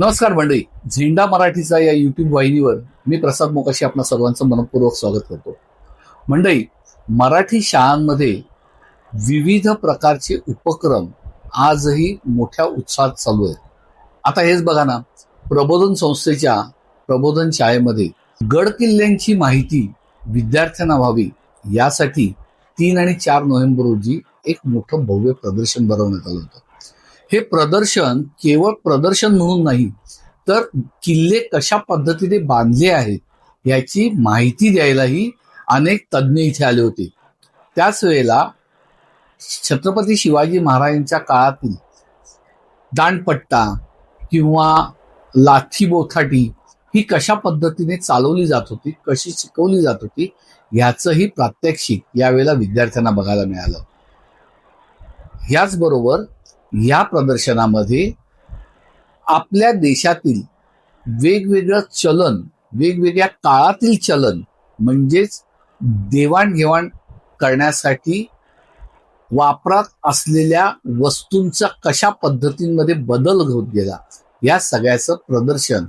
नमस्कार मंडळी. झेंडा मराठीचा या युट्यूब वाहिनीवर मी प्रसाद मोकाशी आपणा सर्वांचं मनपूर्वक स्वागत करतो. मंडळी मराठी शाळांमध्ये विविध प्रकारचे उपक्रम आजही मोठ्या उत्साहात चालू आहेत. आता हेच बघा ना प्रबोधन संस्थेच्या प्रबोधन शाळेमध्ये गड किल्ल्यांची माहिती विद्यार्थ्यांना व्हावी यासाठी तीन आणि चार नोव्हेंबर रोजी एक मोठं भव्य प्रदर्शन भरवण्यात आलं होतं. हे प्रदर्शन केवळ प्रदर्शन म्हणून नाही तर किल्ले कशा पद्धतीने बांधले आहेत याची माहिती द्यायलाही अनेक तज्ज्ञ इथे आले होते. त्याच वेळेला छत्रपती शिवाजी महाराजांच्या काळातील दांडपट्टा किंवा लाथी बोथाटी ही कशा पद्धतीने चालवली जात होती कशी शिकवली जात होती ह्याचंही प्रात्यक्षिक यावेळेला विद्यार्थ्यांना बघायला मिळालं. याचबरोबर या प्रदर्शनामध्ये आपल्या देशातील वेगवेगळं चलन वेगवेगळ्या काळातील चलन म्हणजेच देवाणघेवाण करण्यासाठी वापरात असलेल्या वस्तूंचा कशा पद्धतींमध्ये बदल होत गेला या सगळ्याचं प्रदर्शन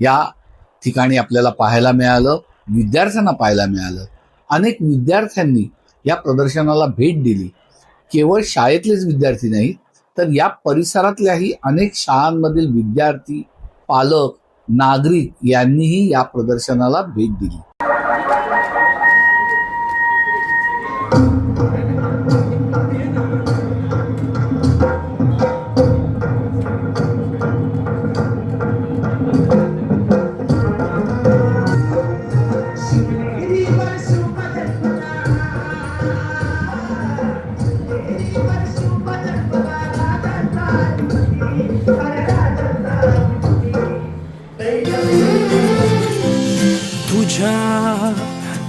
या ठिकाणी आपल्याला पाहायला मिळालं विद्यार्थ्यांना पाहायला मिळालं. अनेक विद्यार्थ्यांनी या प्रदर्शनाला भेट दिली. केवळ शाळेतलेच विद्यार्थी नाहीत तर या परिसरातल्याही अनेक शाळांमधील विद्यार्थी पालक नागरिक यांनीही या प्रदर्शनाला भेट दिली.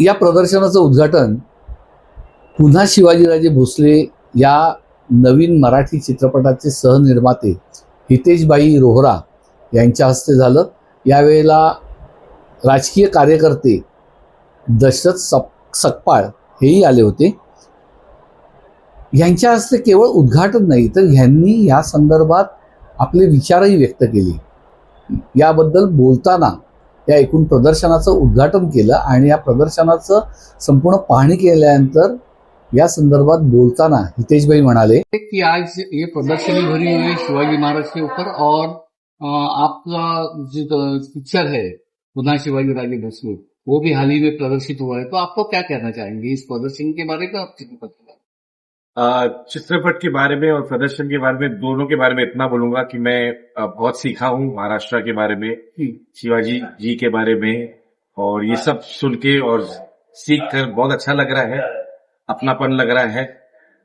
या प्रदर्शनाचं उद्घाटन पुन्हा शिवाजीराजे भोसले या नवीन मराठी चित्रपटाचे सहनिर्माते हितेशबाई रोहरा यांच्या हस्ते झालं. यावेळेला राजकीय कार्यकर्ते दशरथ सप सकपाळ हेही आले होते. यांच्या हस्ते केवळ उद्घाटन नाही तर ह्यांनी या संदर्भात आपले विचारही व्यक्त केले. याबद्दल बोलताना या एकूण प्रदर्शनाचं उद्घाटन केलं आणि या प्रदर्शनाचं संपूर्ण पाहणी केल्यानंतर या संदर्भात बोलताना हितेशभाई म्हणाले कि आज ये प्रदर्शनी भरी हुई शिवाजी महाराज के ऊपर और आपका जो पिक्चर है पुनः शिवाजी राजे भोसले वो भी हाल ही में प्रदर्शित हुआ है। तो आपको क्या कहना चाहेंगे इस प्रदर्शनी के बारे में? आप चित्रपट के बारे में? और प्रदर्शन के बारे में दोनों के बारे में इतना बोलूंगा कि मैं बहुत सीखा हूँ महाराष्ट्र के बारे में शिवाजी जी के बारे में और ये सब सुन के और सीख कर बहुत अच्छा लग रहा है अपनापन लग रहा है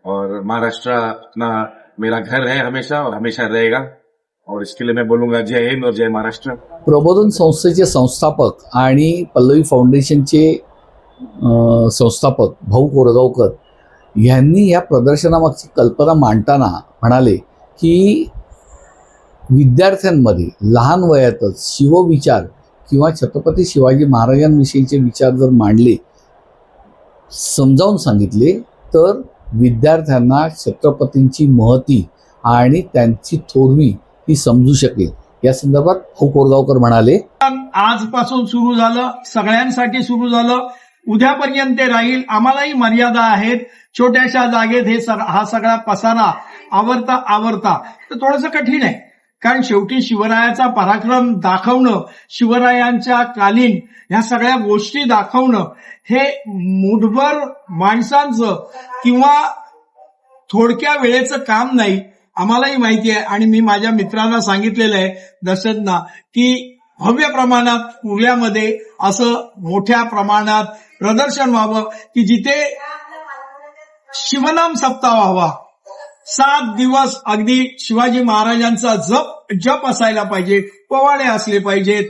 और महाराष्ट्र अपना मेरा घर है हमेशा और हमेशा रहेगा और इसके लिए मैं बोलूंगा जय हिंद और जय महाराष्ट्र प्रबोधन संस्थेचे संस्थापक आणि पल्लवी फाउंडेशनचे संस्थापक भाऊ कोरगावकर यांनी या प्रदर्शनामागची कल्पना मांडताना म्हणाले की विद्यार्थ्यांमध्ये लहान वयातच शिवविचार किंवा छत्रपती शिवाजी महाराजांविषयीचे विचार जर मांडले समजावून सांगितले तर विद्यार्थ्यांना छत्रपतींची महती आणि त्यांची थोरवी ही समजू शकेल. या संदर्भात भाऊ कोरगावकर म्हणाले आजपासून सुरू झालं सगळ्यांसाठी सुरू झालं उद्यापर्यंत ते राहील आम्हालाही मर्यादा आहेत. छोट्याशा जागेत हे हा सगळा पसारा आवरता आवरता. तर थोडंसं कठीण आहे. कारण शेवटी शिवरायाचा पराक्रम दाखवणं शिवरायांच्या कालीन ह्या सगळ्या गोष्टी दाखवणं हे मुठभर माणसांचं किंवा थोडक्या वेळेचं काम नाही आम्हालाही माहिती आहे. आणि मी माझ्या मित्रांना सांगितलेलं आहे दशरथना की भव्य प्रमाणात पुण्यामध्ये असं मोठ्या प्रमाणात प्रदर्शन व्हावं की जिथे शिवनाम सप्ताह व्हावा. सात दिवस अगदी शिवाजी महाराजांचा जप जप असायला पाहिजे. पवाडे असले पाहिजेत.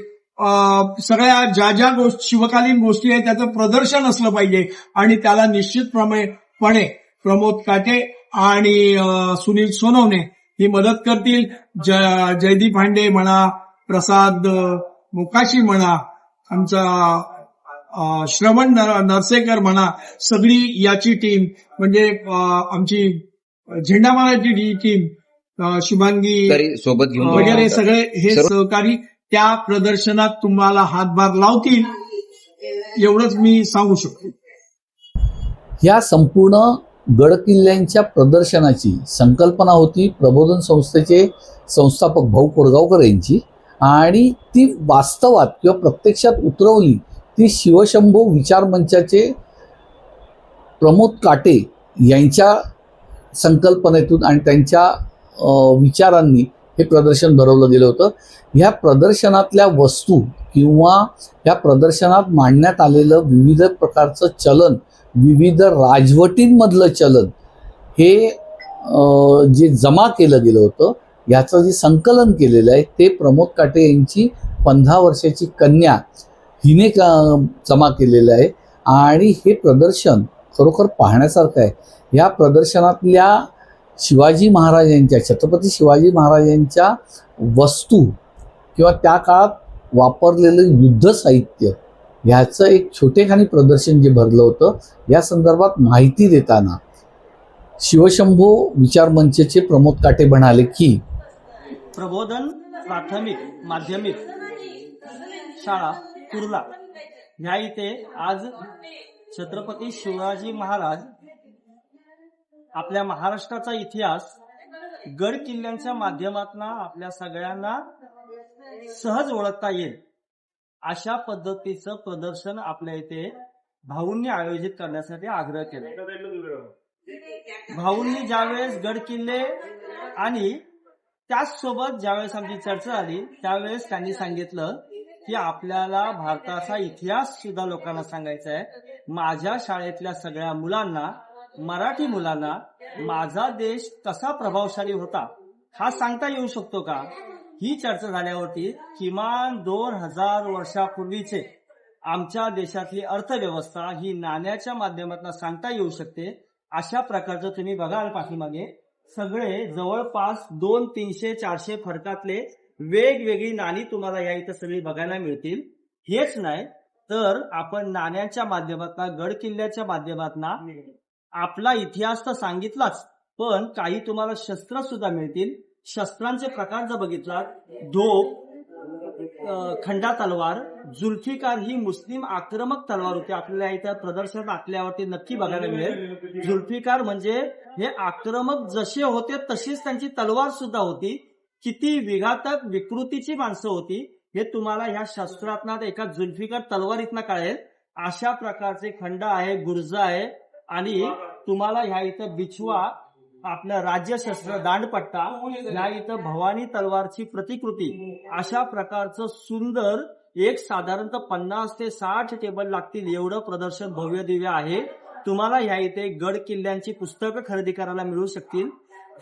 सगळ्या ज्या ज्या गोष्टी शिवकालीन गोष्टी आहेत त्याचं प्रदर्शन असलं पाहिजे. आणि त्याला निश्चितप्रमेपणे प्रमोद काटे आणि सुनील सोनवणे ही मदत करतील. ज- जयदीप हांडे म्हणा प्रसाद मुकाशी म्हणा आमचा श्रवण नर- नरसेकर म्हणा सगळी याची टीम म्हणजे आमची झेंडा मारायची टीम शुभांगी तरी सोबत घेऊन वगैरे सगळे हे सहकारी त्या प्रदर्शनात तुम्हाला हातभार लावतील एवढंच मी सांगू शकतो. या संपूर्ण गडकिल्ल्यांच्या प्रदर्शनाची संकल्पना होती प्रबोधन संस्थेचे संस्थापक भाऊ कोरगावकर यांची आणि ती वास्तवात किंवा प्रत्यक्षात उतरवली ती शिवशंभू विचार मंचाचे प्रमोद काटे यांच्या संकल्पनेतून आणि त्यांच्या विचारांनी हे प्रदर्शन भरवलं गेलं होतं. ह्या प्रदर्शनातल्या वस्तू किंवा या प्रदर्शनात मांडण्यात आलेलं विविध प्रकारचं चलन विविध राजवटींमधलं चलन हे जे जमा केलं गेलं होतं याचं जे संकलन केलेलं आहे ते प्रमोद काटे यांची पंधरा वर्षाची कन्या हिने का जमा केलेलं आहे? आणि हे प्रदर्शन खरोखर पाहण्यासारखं आहे. या प्रदर्शनातल्या शिवाजी महाराजांच्या छत्रपती शिवाजी महाराजांच्या वस्तू किंवा त्या काळात वापरलेलं युद्ध साहित्य ह्याचं एक छोटेखानी प्रदर्शन जे भरलं होतं या संदर्भात माहिती देताना शिवशंभू विचार मंचचे प्रमोद काटे म्हणाले की प्रबोधन प्राथमिक माध्यमिक शाळा कुर्ला ह्या इथे आज छत्रपती शिवाजी महाराज आपल्या महाराष्ट्राचा इतिहास गड किल्ल्यांच्या माध्यमातून आपल्या सगळ्यांना सहज ओळखता येईल अशा पद्धतीचं प्रदर्शन आपल्या इथे भाऊंनी आयोजित करण्यासाठी आग्रह केला. भाऊंनी ज्यावेळेस गड किल्ले आणि त्याचसोबत ज्यावेळेस आमची चर्चा आली त्यावेळेस त्यांनी सांगितलं की आपल्याला भारताचा इतिहास सुद्धा लोकांना सांगायचा आहे. माझ्या शाळेतल्या सगळ्या मुलांना मराठी मुलांना माझा देश कसा प्रभावशाली होता हा सांगता येऊ शकतो का? ही चर्चा झाल्यावरती किमान दोन हजार वर्षापूर्वीचे आमच्या देशातली अर्थव्यवस्था ही नाण्याच्या माध्यमातून सांगता येऊ शकते. अशा प्रकारचं तुम्ही बघाल पाठीमागे. सगळे जवळपास दोन तीनशे चारशे फरकातले वेगवेगळी नाणी तुम्हाला या इथं सगळी बघायला मिळतील. हेच नाही तर आपण नाण्याच्या माध्यमातून गड किल्ल्याच्या माध्यमातून आपला इतिहास तर सांगितलाच पण काही तुम्हाला शस्त्र सुद्धा मिळतील. शस्त्रांचे प्रकार जर बघितला धोप खंडा तलवार जुल्फिकार ही मुस्लिम आक्रमक तलवार होती. आपल्याला इथं प्रदर्शनात आखल्यावरती नक्की बघायला मिळेल. जुल्फिकार म्हणजे हे आक्रमक जसे होते तशीच त्यांची तलवार सुद्धा होती. किती विघातक विकृतीची माणसं होती हे तुम्हाला ह्या शस्त्रातनात एका जुल्फिकार तलवारीतनं कळेल. अशा प्रकारचे खंड आहे गुर्ज आहे. आणि तुम्हाला ह्या इथं बिछवा आपलं राज्यशस्त्र दांडपट्टा ह्या इथं भवानी तलवारची प्रतिकृती. अशा प्रकारचं सुंदर एक साधारणतः पन्नास ते साठ टेबल लागतील एवढं प्रदर्शन भव्य दिव्य आहे. तुम्हाला ह्या इथे गड किल्ल्यांची पुस्तकं खरेदी करायला मिळू शकतील.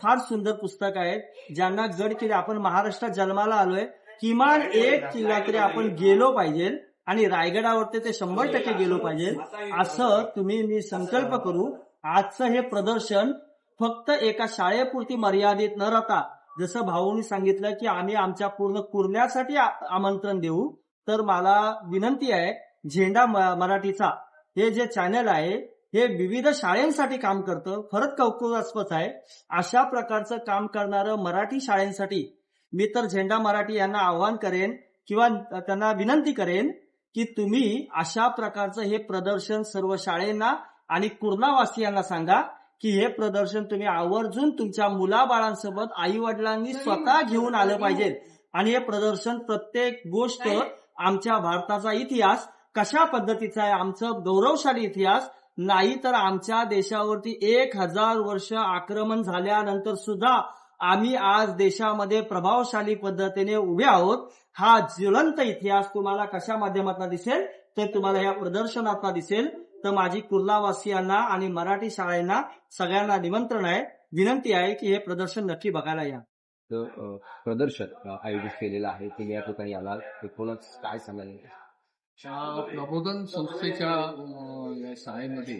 फार सुंदर पुस्तक आहेत ज्यांना गड किल्ले आपण महाराष्ट्रात जन्माला आलोय. किमान एक किल्ला तरी आपण गेलो पाहिजे आणि रायगडावरती ते शंभर टक्के गेलो पाहिजे. असं तुम्ही मी संकल्प करू आजचं हे प्रदर्शन फक्त एका शाळेपुरती मर्यादित न राहता जसं भाऊनी सांगितलं की आम्ही आमच्या पूर्ण कुर्ल्यासाठी आ- आमंत्रण देऊ तर मला विनंती आहे झेंडा मराठीचा. हे जे चॅनल आहे हे विविध शाळांसाठी काम करतं. खरंच कौतुकास्पद आहे. अशा प्रकारचं काम करणारं मराठी शाळांसाठी मी तर झेंडा मराठी यांना आव्हान करेन किंवा त्यांना विनंती करेन की तुम्ही अशा प्रकारचं हे प्रदर्शन सर्व शाळेंना आणि कुर्लावासियांना सांगा की हे प्रदर्शन तुम्ही आवर्जून तुमच्या मुलाबाळांसोबत आई वडिलांनी स्वतः घेऊन आलं पाहिजे. आणि हे प्रदर्शन प्रत्येक गोष्ट आमच्या भारताचा इतिहास कशा पद्धतीचा आहे आमचं गौरवशाली इतिहास नाही तर आमच्या देशावरती एक हजार वर्ष आक्रमण झाल्यानंतर सुद्धा आम्ही आज देशामध्ये प्रभावशाली पद्धतीने उभे आहोत. हा ज्वलंत इतिहास तुम्हाला कशा माध्यमातून दिसेल? तर तुम्हाला या प्रदर्शनातून दिसेल. तर माझी कुर्लावासियांना आणि मराठी शाळांना सगळ्यांना निमंत्रण आहे. विनंती आहे की हे प्रदर्शन नक्की बघायला या. प्रदर्शन आयोजित केलेलं आहे. तुम्ही या ठिकाणी आला एकूणच काय सांगाल? या प्रबोधन संस्थेच्या या शाळेमध्ये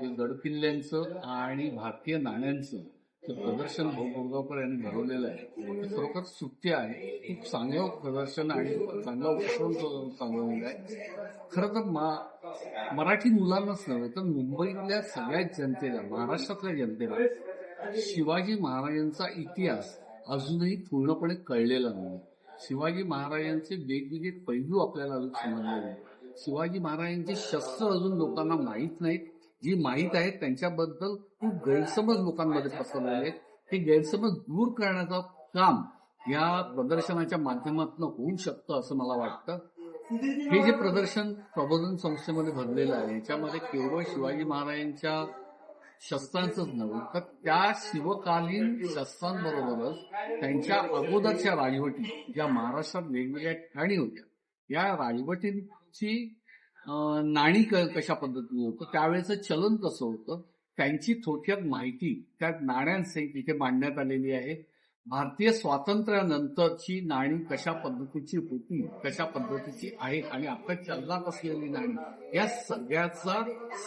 जे गडकिल्ल्यांचं आणि भारतीय नाण्यांचं प्रदर्शन भाऊ यांनी भरवलेलं आहे ते खरोखर सुट्टी आहे. खूप चांगलं प्रदर्शन आणि चांगला उपक्रम तो आहे. खरं तर मा- मराठी मुलांनाच नव्हे तर मुंबईतल्या सगळ्याच जनतेला महाराष्ट्रातल्या जनतेला शिवाजी महाराजांचा इतिहास अजूनही पूर्णपणे कळलेला नाही. शिवाजी महाराजांचे वेगवेगळे पैलू आपल्याला अजून समजले नाही शिवाजी महाराजांचे शस्त्र अजून लोकांना माहीत नाहीत. जी माहीत आहेत त्यांच्याबद्दल खूप गैरसमज लोकांमध्ये पसरलेले आहेत. हे गैरसमज दूर करण्याचं काम या प्रदर्शनाच्या माध्यमातून होऊ शकतं असं मला वाटतं. हे जे प्रदर्शन प्रबोधन संस्थेमध्ये भरलेलं आहे याच्यामध्ये केवळ शिवाजी महाराजांच्या शस्त्रांचंच नव्हे तर त्या शिवकालीन शस्त्रांबरोबरच त्यांच्या अगोदरच्या राजवटी ज्या महाराष्ट्रात वेगवेगळ्या ठिकाणी होत्या या राजवटीं ची नाणी क- कशा पद्धतीने होतं? त्यावेळेचं चलन कसं होतं? त्यांची थोडक्यात माहिती त्या नाण्यांसहित तिथे मांडण्यात आलेली आहे. भारतीय स्वातंत्र्यानंतरची नाणी कशा पद्धतीची होती कशा पद्धतीची आहे आणि आता चलनात असलेली नाणी या सगळ्याचा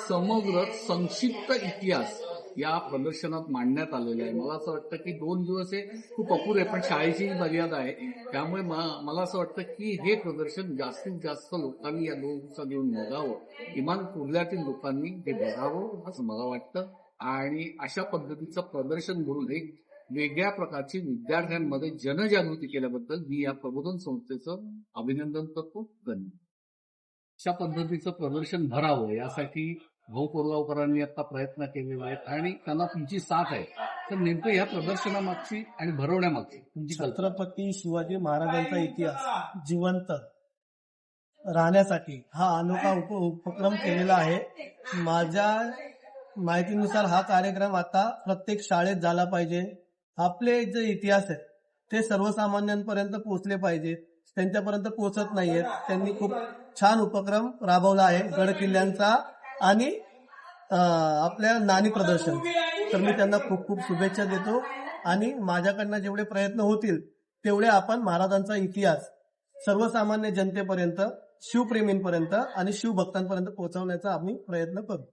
समग्र संक्षिप्त इतिहास या प्रदर्शनात मांडण्यात आलेलं आहे. मला असं वाटतं की दोन दिवस हे खूप अपुरे पण शाळेची मर्यादा आहे. त्यामुळे मला असं वाटतं की हे प्रदर्शन जास्तीत जास्त लोकांनी या दोन दिवसात येऊन बघावं. किमान कुर्ल्यातील लोकांनी हे बघावं असं मला वाटतं. आणि अशा पद्धतीचं प्रदर्शन घडून एक वेगळ्या प्रकारची विद्यार्थ्यांमध्ये जनजागृती केल्याबद्दल मी या प्रबोधन संस्थेचं अभिनंदन करतो. धन्यवाद. अशा पद्धतीचं प्रदर्शन भरावं यासाठी भाऊ कोरगावकरांनी आता प्रयत्न केलेले आहेत आणि त्यांना तुमची साथ आहे. तर नेमकं या प्रदर्शनामागची आणि भरवण्यामागची तुमची छत्रपती शिवाजी महाराजांचा इतिहास जिवंत राहण्यासाठी हा अनोखा उप उपक्रम केलेला आहे. माझ्या माहितीनुसार हा कार्यक्रम आता प्रत्येक शाळेत झाला पाहिजे. आपले जे इतिहास आहेत ते सर्वसामान्यांपर्यंत पोहोचले पाहिजे त्यांच्यापर्यंत पोहोचत नाहीयेत. त्यांनी खूप छान उपक्रम राबवला आहे. गड किल्ल्यांचा आणि आपल्या नाणी प्रदर्शन. तर मी त्यांना खूप खूप शुभेच्छा देतो. आणि माझ्याकडनं जेवढे प्रयत्न होतील तेवढे आपण महाराजांचा इतिहास सर्वसामान्य जनतेपर्यंत शिवप्रेमींपर्यंत आणि शिवभक्तांपर्यंत पोहोचवण्याचा आम्ही प्रयत्न करू.